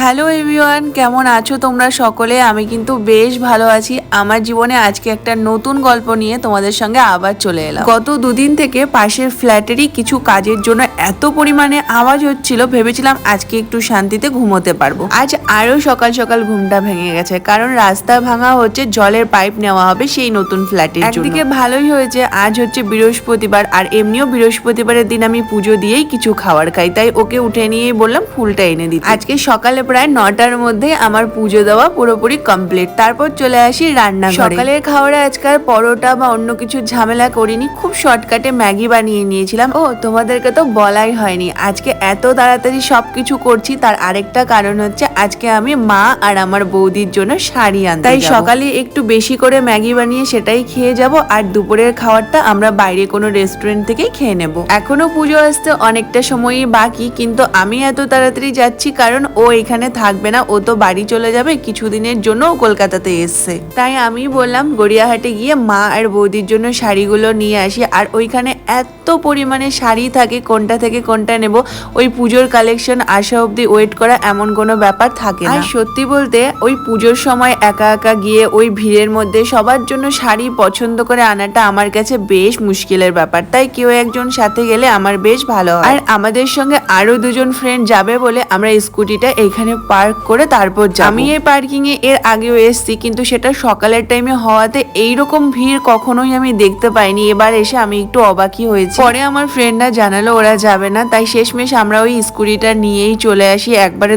Hello everyone কেমন আছো তোমরা সকলে? আমি কিন্তু বেশ ভালো আছি। আমার জীবনে আজকে একটা নতুন গল্প নিয়ে তোমাদের সঙ্গে আবার চলে এলাম। গত দুদিন থেকে পাশের ফ্ল্যাটেরই কিছু কাজের জন্য এত পরিমাণে আওয়াজ হচ্ছিল ভেবেছিলাম আজকে একটু শান্তিতে ঘুমোতে পারব। আজ আরও সকাল সকাল ঘুমটা ভেঙে গেছে কারণ রাস্তা ভাঙা হচ্ছে জলের পাইপ নেওয়া হবে সেই নতুন ফ্ল্যাটের একদিকে ভালোই হয়েছে আজ হচ্ছে বৃহস্পতিবার আর এমনিও বৃহস্পতিবারের দিন আমি পুজো দিয়েই কিছু খাবার খাই তাই ওকে উঠে নিয়েই বললাম ফুলটা এনে দিতে। আজকে সকালে প্রায় নটার মধ্যে আমার পুজো দেওয়া পুরোপুরি কমপ্লিট তারপর চলে আসি রান্না সকালের খাবারে আজকাল পরোটা বা অন্য কিছু ঝামেলা করিনি, খুব শর্টকাটে ম্যাগি বানিয়ে নিয়েছিলাম। ও, তোমাদেরকে তো বলাই হয়নি। আজকে এত তাড়াতাড়ি সবকিছু করছি, তার আরেকটা কারণ হচ্ছে আজকে আমি মা আর আমার বৌদির জন্য শাড়ি আনতে তাই সকালে একটু বেশি করে ম্যাগি বানিয়ে সেটাই খেয়ে যাব আর দুপুরের খাবারটা আমরা বাইরে কোনো রেস্টুরেন্ট থেকেই খেয়ে নেব। এখনও পুজো আসতে অনেকটা সময়ই বাকি কিন্তু আমি এত তাড়াতাড়ি যাচ্ছি কারণ ও এখানে থাকবে না ও তো বাড়ি চলে যাবে কিছুদিনের জন্য কলকাতাতে এসছে। তাই আমি বললাম গড়িয়াহাটে গিয়ে মা আর বৌদির জন্য শাড়িগুলো নিয়ে আসি আর ওইখানে এত পরিমাণে শাড়ি থাকে কোনটা থেকে কোনটা নেব ওই পুজোর কালেকশন আসা অবধি ওয়েট করা এমন কোনো ব্যাপার থাকে না। আর সত্যি বলতে ওই পুজোর সময় একা একা গিয়ে ওই ভিড়ের মধ্যে সবার জন্য শাড়ি পছন্দ করে আনাটা আমার কাছে বেশ মুশকিলের ব্যাপার। তাই কেউ একজন সাথে গেলে আমার বেশ ভালো হয়। আর আমাদের সঙ্গে আরও দুজন ফ্রেন্ড যাবে বলে আমরা স্কুটিটা এখানে পার্ক করে তারপর আমি এই পার্কিং এ এর আগেও এসেছি কিন্তু সেটা সকালের টাইমে হওয়াতে এইরকম ভিড় কখনোই আমি দেখতে পাইনি। এবার এসে আমি একটু অবাকই হয়েছি। পরে আমার ফ্রেন্ডরা জানালো ওরা যাবে না। তাই শেষমেশ আমরা ওই স্কুটিটা নিয়েই চলে আসি একবারে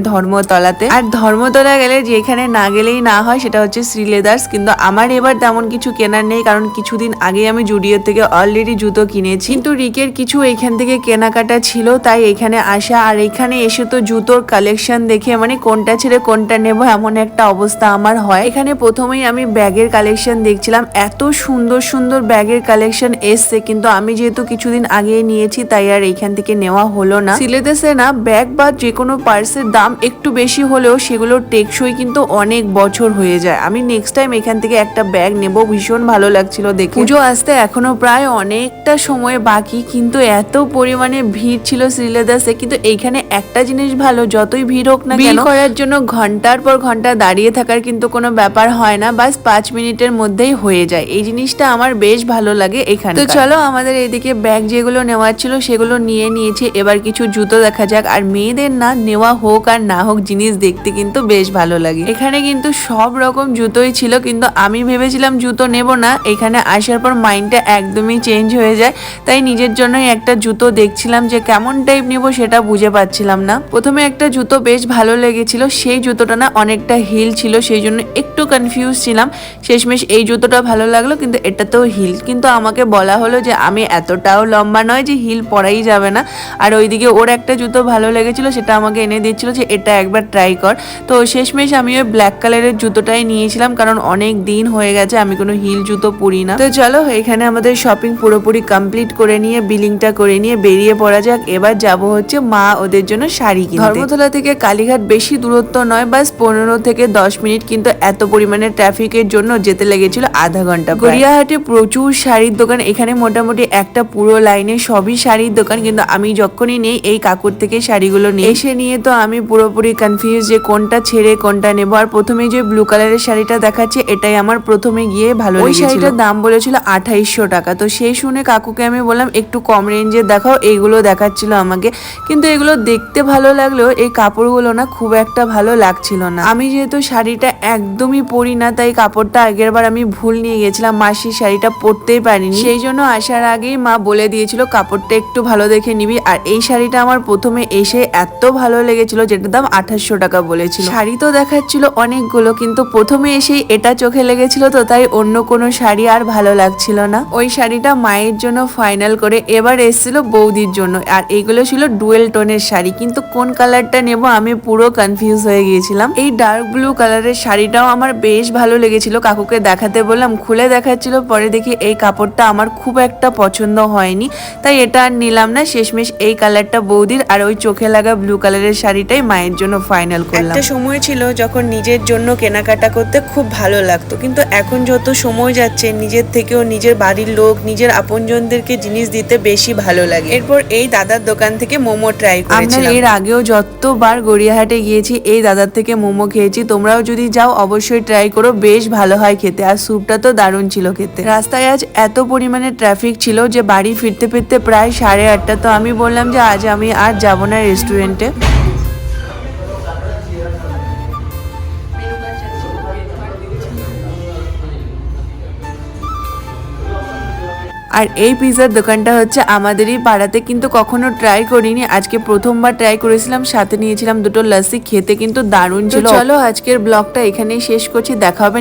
ধর্মতলাতে আর ধর্মতলা গেলে যেখানে না গেলেই না হয়, সেটা হচ্ছে শ্রীলেদার্স কিন্তু আমার এবার তেমন কিছু কেনার নেই, কারণ কিছুদিন আগে আমি জুডিও থেকে অলরেডি জুতো কিনেছি। কিন্তু রিকের কিছু এখান থেকে কেনাকাটা ছিল, তাই এখানে আসা। আর এখানে এসে তো জুতোর কালেকশন দেখে মানে কোনটা ছেড়ে কোনটা নেব, এমন একটা অবস্থা আমার হয়। এখানে প্রথমেই আমি ব্যাগের কালেকশন দেখছিলাম। এত সুন্দর সুন্দর ব্যাগের কালেকশন এসছে, কিন্তু আমি যেহেতু কিছুদিন আগে নিয়েছি, তাই আর এইখান থেকে নেওয়া হলো না। সিলেদেশে না, ব্যাগ বা যে কোনো পার্সের দাম একটু বেশি হলেও সেগুলো টেকসই কিন্তু অনেক বছর হয়ে যায়। আমি নেক্সট টাইম এখান থেকে একটা ব্যাগ নেব ভীষণ ভালো লাগছিল দেখে। পুজো আসতে এখনও প্রায় অনেকটা সময় বাকি কিন্তু এত পরিমাণে ভিড় ছিল শ্রীলেদাসে কিন্তু এইখানে একটা জিনিস ভালো যতই ভিড় হোক না কেন করার জন্য ঘণ্টার পর ঘণ্টা দাঁড়িয়ে থাকার কিন্তু কোনো ব্যাপার হয় না বাস পাঁচ মিনিটের মধ্যেই হয়ে যায়। এই জিনিসটা আমার বেশ ভালো লাগে এখানে তো চলো আমাদের এদিকে ব্যাগ যেগুলো নেওয়ার ছিল সেগুলো নিয়ে নিয়েছি। এবার কিছু জুতো দেখা যাক আর মেয়েদের না নেওয়া হোক আর না হোক জিনিস দেখতে কিন্তু বেশ ভালো লাগে। এখানে কিন্তু সব রকম জুতোই ছিল, কিন্তু আমি ভেবেছিলাম জুতো নেব না। এখানে আসার পর মাইন্ডটা একদমই চেঞ্জ হয়ে যায়। তাই নিজের জন্যই একটা জুতো দেখছিলাম যে কেমন টাইপ নেব সেটা বুঝে পাচ্ছিলাম না। প্রথমে একটা জুতো বেশ ভালো লেগেছিল, সেই জুতোটা না অনেকটা হিল ছিল, সেই জন্য একটু কনফিউজ ছিলাম। শেষমেশ এই জুতোটা ভালো লাগল, কিন্তু এটাতেও হিল কিন্তু আমাকে বলা হলো যে আমি এতটাও লম্বা নয় যে হিল পরাই যাবে না। আর ওইদিকে ওর একটা জুতো ভালো লেগেছিল, সেটা আমাকে এনে দিচ্ছিল যে এটা একবার ট্রাই কর। তো শেষমেশ আমি ওই ব্ল্যাক কালারের জুতোটাই নিয়েছিলাম, কারণ অনেক দিন হয়ে গেছে, আমি কোনো হিল জুতো পরি না। তো চলো, এখানে আমাদের শপিং পুরোপুরি কমপ্লিট করে নিয়ে বিলিংটা করে নিয়ে বেরিয়ে পড়া যাক। এবার যাব হচ্ছে মা ওদের জন্য শাড়ি কিনতে। ধর্মতলা থেকে কালীঘাট বেশি দূরত্ব নয়, বাস পনেরো থেকে দশ মিনিট, কিন্তু এত পরিমাণে ট্রাফিকের জন্য যেতে লেগেছিল আধা ঘণ্টা গড়িয়াহাটে প্রচুর শাড়ির দোকান, এখানে মোটামুটি একটা পুরো লাইনে সবই শাড়ির দোকান, কিন্তু আমি যখনই নেই, এই কাকুর থেকে শাড়িগুলো নিয়ে এসে নিয়ে তো আমি পুরোপুরি কনফিউজ যে কোনটা ছেড়ে কোনটা নেব। আর প্রথমে যে ব্লু কালারের শাড়িটা দেখাচ্ছে এটাই আমার প্রথমে গিয়ে ভালো ওই শাড়িটার দাম বলেছিল আঠাইশশো টাকা। তো সেই শুনে কাকুকে আমি বললাম একটু কম রেঞ্জের দেখাও এইগুলো দেখাচ্ছিল আমাকে। কিন্তু এগুলো দেখতে ভালো লাগলেও এই কাপড়গুলো না খুব একটা ভালো লাগছিল না। আমি যেহেতু শাড়িটা একদমই পরি না তাই কাপড়টা আগের বার আমি ভুল নিয়ে গেছিলাম। মাসির শাড়িটা পরতেই পারিনি। সেই জন্য আসার আগেই মা বলে দিয়েছিল কাপড়টা একটু ভালো দেখে নিবি। আর এই শাড়িটা আমার প্রথমে এসে এত ভালো লেগেছিল যেটার দাম আঠাশশো টাকা বলেছিল। শাড়ি তো দেখাচ্ছিল অনেকগুলো, কিন্তু প্রথমে এসেই এটা চোখে লেগেছিল তো, তাই অন্য কোনো শাড়ি আর ভালো লাগছিল না। ওই শাড়িটা মায়ের জন্য ফাইনাল করে এবার এসেছিল বৌদির জন্য। আর এইগুলো ছিল ডুয়েল টোনের শাড়ি, কিন্তু কোন কালারটা নেব আমি পুরো কনফিউজ হয়ে গিয়েছিলাম। এই ডার্ক ব্লু কালারের শাড়িটাও আমার বেশ ভালো লেগেছিল, কাকুকে দেখাতে বললাম, খুলে দেখাচ্ছিল, পরে দেখি এই কাপড়টা আমার খুব একটা পছন্দ হয়নি, তাই এটা আর নিলাম না, শেষমেশ এই কালারটা বৌদির, আর ওই চোখে লাগা ব্লু কালারের শাড়িটাই মায়ের জন্য ফাইনাল করলাম। একটা সময় ছিল যখন নিজের জন্য কেনাকাটা করতে খুব ভালো লাগতো কিন্তু এখন যত সময় যাচ্ছে নিজের থেকেও নিজের বাড়ির লোক নিজের আপনজনদেরকে জিনিস দিতে বেশি ভালো লাগে। এরপর এই দাদার দোকান থেকে মোমো ট্রাই করেছিলাম। এর আগেও যতবার গড়িয়াহাটে গিয়েছি এই দাদার থেকে মোমো খেয়েছি। তোমরাও যদি যাও অবশ্যই ট্রাই করো বেশ ভালো হয় খেতে। আর স্যুপটা তো দারুণ ছিল খেতে। রাস্তায় আজ এত পরিমাণে ট্রাফিক ছিল যে বাড়ি ফিরতে ফিরতে প্রায় সাড়ে আটটা। তো আমি বললাম যে আজ আমি আর যাব না রেস্টুরেন্টে আর এই পিৎজার দোকানটা হচ্ছে আমাদেরই পাড়াতে, কিন্তু কখনো ট্রাই করিনি। আজকে প্রথমবার ট্রাই করেছিলাম, সাথে নিয়েছিলাম দুটো লস্যি, খেতে কিন্তু দারুণ ছিল। চলো আজকের ব্লগটা এখানেই শেষ করছি, দেখা হবে